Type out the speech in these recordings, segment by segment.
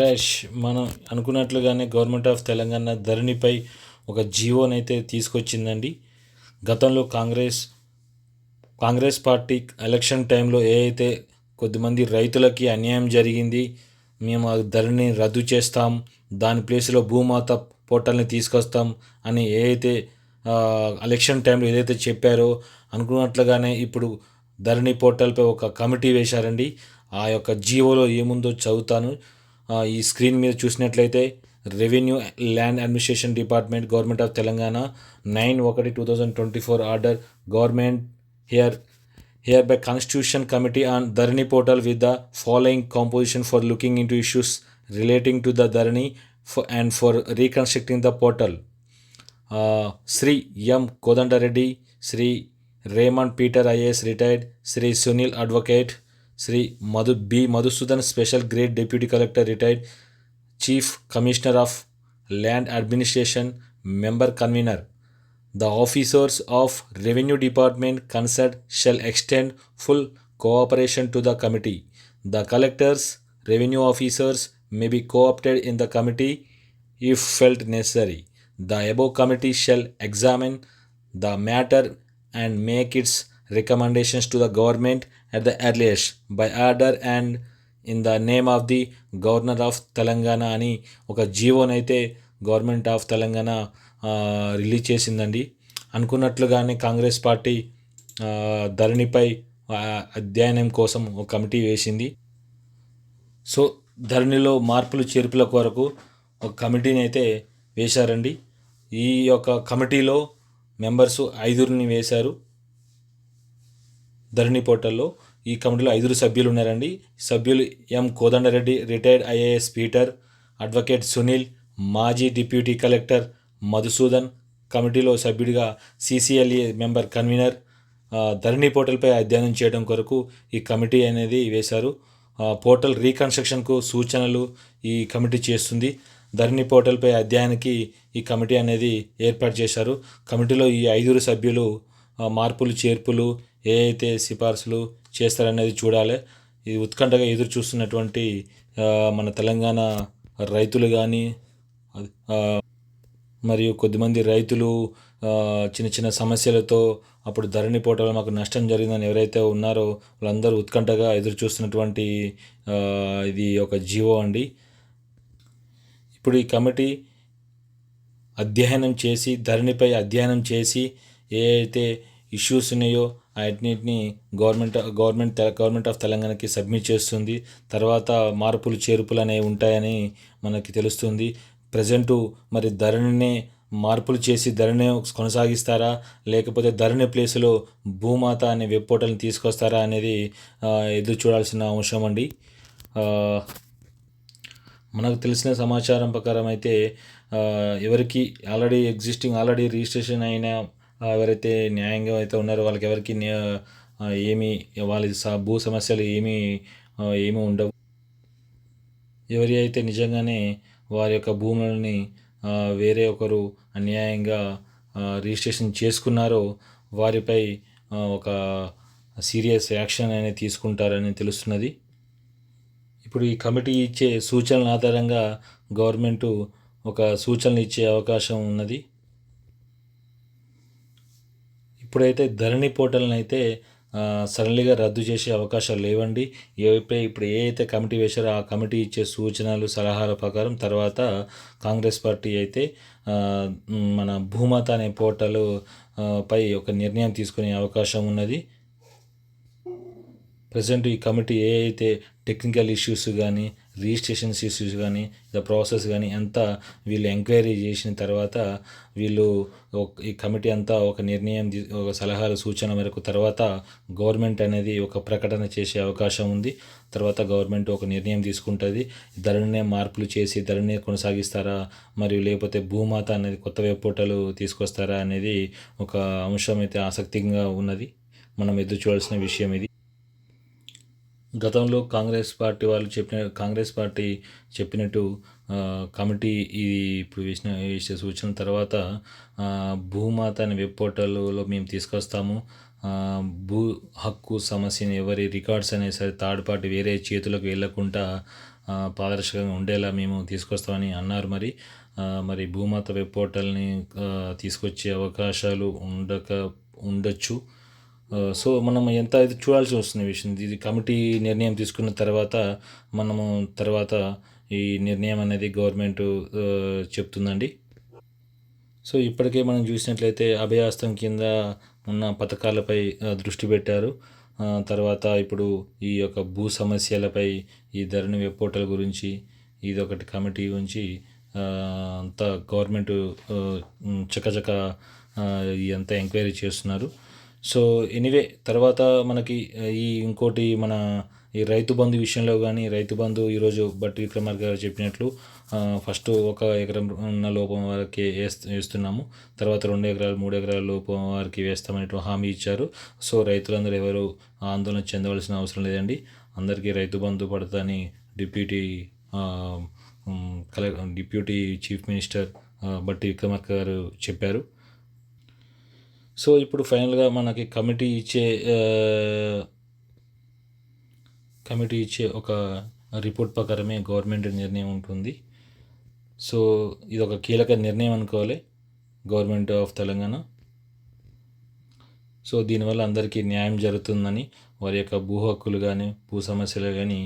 రేష్ మనం అనుకున్నట్లుగానే government of Telangana ధరణిపై ఒక జీవోనైతే తీసుకొచ్చిందండి గతంలో కాంగ్రెస్ కాంగ్రెస్ పార్టీ ఎలక్షన్ టైంలో ఏ అయితే కొద్దిమంది రైతులకి అన్యాయం జరిగింది మేము ఆ ధరణి రద్దు చేస్తాం దాని ప్లేస్లో భూమాత పోర్టల్ని తీసుకొస్తాం అని ఏ అయితే ఎలక్షన్ టైంలో ఏదైతే చెప్పారో అనుకున్నట్లుగానే ఇప్పుడు ధరణి పోర్టల్పై ఒక కమిటీ వేశారండి ఆ యొక్క జీవోలో ఏముందో చదువుతాను ఈ స్క్రీన్ మీద చూసినట్లయితే revenue land administration department government of Telangana nine ఒకటి two thousand twenty four order government here hereby constitution committee on Dharani portal with the following composition for looking into issues relating to the Dharani and for reconstructing the portal Shri M Kodandareddy Shri Raymond Peter IAS retired Shri Sunil advocate Sri B. Madhusudan, Special Grade Deputy Collector, retired, Chief Commissioner of Land Administration, Member Convener. The officers of Revenue Department concerned shall extend full cooperation to the committee. The collectors, revenue officers may be co-opted in the committee if felt necessary. The above committee shall examine the matter and make its recommendations to the government at the earliest by order and in the name of the governor of Telangana అని ఒక జీవోనైతే government of Telangana release చేసిందండి అనుకున్నట్లుగానే Congress party ధరణిపై అధ్యయనం కోసం ఒక committee వేసింది so ధరణిలో మార్పులు చేర్పుల కొరకు ఒక కమిటీని అయితే వేశారండి ఈ యొక్క కమిటీలో మెంబర్స్ ఐదురిని వేశారు ధరణి పోర్టల్లో ఈ కమిటీలో ఐదుగురు సభ్యులు ఉన్నారండి సభ్యులు M Kodandareddy retired IAS Peter advocate Sunil మాజీ డిప్యూటీ కలెక్టర్ మధుసూదన్ కమిటీలో సభ్యుడిగా సిసిఎల్ఏ మెంబర్ కన్వీనర్ ధరణి పోర్టల్పై అధ్యయనం చేయడం కొరకు ఈ కమిటీ అనేది వేశారు పోర్టల్ రీకన్స్ట్రక్షన్కు సూచనలు ఈ కమిటీ చేస్తుంది ధరణి పోర్టల్పై అధ్యయనానికి ఈ కమిటీ అనేది ఏర్పాటు చేశారు కమిటీలో ఈ ఐదుగురు సభ్యులు మార్పులు చేర్పులు ఏ అయితే సిఫార్సులు చేస్తారనేది చూడాలి ఇది ఉత్కంఠగా ఎదురు చూస్తున్నటువంటి మన తెలంగాణ రైతులు కానీ మరియు కొద్దిమంది రైతులు చిన్న చిన్న సమస్యలతో అప్పుడు ధరణి పోటలో మాకు నష్టం జరిగిందని ఎవరైతే ఉన్నారో వాళ్ళందరూ ఉత్కంఠగా ఎదురు చూస్తున్నటువంటి ఇది ఒక జీవో అండి ఇప్పుడు ఈ కమిటీ అధ్యయనం చేసి ధరణిపై అధ్యయనం చేసి ఏ అయితే ఇష్యూస్ ఉన్నాయో అన్నింటిని గవర్నమెంట్ గవర్నమెంట్ గవర్నమెంట్ ఆఫ్ తెలంగాణకి సబ్మిట్ చేస్తుంది తర్వాత మార్పులు చేర్పులు అనేవి ఉంటాయని మనకి తెలుస్తుంది ప్రజెంటు మరి ధరణిని మార్పులు చేసి ధరణి కొనసాగిస్తారా లేకపోతే ధరణి ప్లేసులో భూమాత అనే వెబ్ పోర్టల్ని తీసుకొస్తారా అనేది ఎదురు చూడాల్సిన అంశం అండి మనకు తెలిసిన సమాచారం ప్రకారం అయితే ఎవరికి ఆల్రెడీ ఎగ్జిస్టింగ్ ఆల్రెడీ రిజిస్ట్రేషన్ అయిన ఎవరైతే న్యాయంగా అయితే ఉన్నారో వాళ్ళకి ఎవరికి ఏమి వాళ్ళ భూ సమస్యలు ఏమీ ఏమి ఉండవు ఎవరి అయితే నిజంగానే వారి యొక్క భూములని వేరే ఒకరు అన్యాయంగా రిజిస్ట్రేషన్ చేసుకున్నారో వారిపై ఒక సీరియస్ యాక్షన్ అనేది తీసుకుంటారని తెలుస్తున్నది ఇప్పుడు ఈ కమిటీ ఇచ్చే సూచనల ఆధారంగా గవర్నమెంటు ఒక సూచనలు ఇచ్చే అవకాశం ఉన్నది ఇప్పుడైతే ధరణి పోర్టల్ని అయితే సడన్లీగా రద్దు చేసే అవకాశాలు లేవండి ఏ ఇప్పుడు ఏ అయితే కమిటీ వేశారో ఆ కమిటీ ఇచ్చే సూచనలు సలహాల ప్రకారం తర్వాత కాంగ్రెస్ పార్టీ అయితే మన భూమాత అనే పోర్టల్ పై ఒక నిర్ణయం తీసుకునే అవకాశం ఉన్నది ప్రజెంట్ ఈ కమిటీ ఏ అయితే టెక్నికల్ ఇష్యూస్ కానీ రిజిస్ట్రేషన్స్ ఇష్యూస్ కానీ ద ప్రాసెస్ కానీ అంతా వీళ్ళు ఎంక్వైరీ చేసిన తర్వాత వీళ్ళు ఈ కమిటీ అంతా ఒక నిర్ణయం ఒక సలహాలు సూచన మేరకు తర్వాత గవర్నమెంట్ అనేది ఒక ప్రకటన చేసే అవకాశం ఉంది తర్వాత గవర్నమెంట్ ఒక నిర్ణయం తీసుకుంటుంది ధరనే మార్పులు చేసి ధరనే కొనసాగిస్తారా మరియు లేకపోతే భూమాత అనేది కొత్త వెబ్ తీసుకొస్తారా అనేది ఒక అంశం అయితే ఆసక్తిగా ఉన్నది మనం ఎదురు చూడాల్సిన విషయం ఇది గతంలో కాంగ్రెస్ పార్టీ వాళ్ళు చెప్పిన కాంగ్రెస్ పార్టీ చెప్పినట్టు కమిటీ ఇది ఇప్పుడు వేసిన వేసే సూచన తర్వాత భూమాత అనే వెబ్ పోర్టల్లో మేము తీసుకొస్తాము భూ హక్కు సమస్యని ఎవరి రికార్డ్స్ అనే సరే థర్డ్ పార్టీ వేరే చేతులకు వెళ్ళకుండా పారదర్శకంగా ఉండేలా మేము తీసుకొస్తామని అన్నారు మరి మరి భూమాత వెబ్ పోర్టల్ని తీసుకొచ్చే అవకాశాలు ఉండక ఉండొచ్చు సో మనం ఎంత అయితే చూడాల్సి వస్తున్న విషయం ఇది కమిటీ నిర్ణయం తీసుకున్న తర్వాత మనము తర్వాత ఈ నిర్ణయం అనేది గవర్నమెంట్ చెప్తుందండి సో ఇప్పటికే మనం చూసినట్లయితే అభయాస్తం కింద ఉన్న పథకాలపై దృష్టి పెట్టారు తర్వాత ఇప్పుడు ఈ యొక్క భూ సమస్యలపై ఈ ధరణి వెబ్ పోర్టల్ గురించి ఇది ఒకటి కమిటీ గురించి అంతా గవర్నమెంట్ చకచక ఇంత ఎంక్వైరీ చేస్తున్నారు సో ఎనీవే తర్వాత మనకి ఈ ఇంకోటి మన ఈ రైతు బంధు విషయంలో కానీ రైతు బంధు ఈరోజు బట్టి విక్రమార్ గారు చెప్పినట్లు ఫస్ట్ ఒక ఎకరం ఉన్న లోపం వారికి వేస్తున్నాము తర్వాత రెండు ఎకరాలు మూడు ఎకరాల లోపం వారికి వేస్తామనేటు హామీ ఇచ్చారు సో రైతులందరూ ఎవరు ఆందోళన చెందవలసిన అవసరం లేదండి అందరికీ Rythu Bandhu పడతాని deputy collector deputy chief minister Bhatti Vikramarka గారు చెప్పారు సో ఇప్పుడు ఫైనల్గా మనకి కమిటీ ఇచ్చే కమిటీ ఇచ్చే ఒక రిపోర్ట్ ప్రకారమే గవర్నమెంట్ నిర్ణయం ఉంటుంది సో ఇది ఒక కీలక నిర్ణయం అనుకోవాలి గవర్నమెంట్ ఆఫ్ తెలంగాణ సో దీనివల్ల అందరికీ న్యాయం జరుగుతుందని వారి యొక్క భూ హక్కులు కానీ భూ సమస్యలు కానీ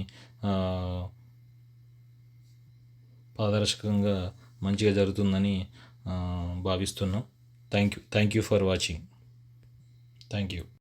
పారదర్శకంగా మంచిగా జరుగుతుందని భావిస్తున్నాం thank you thank you for watching thank you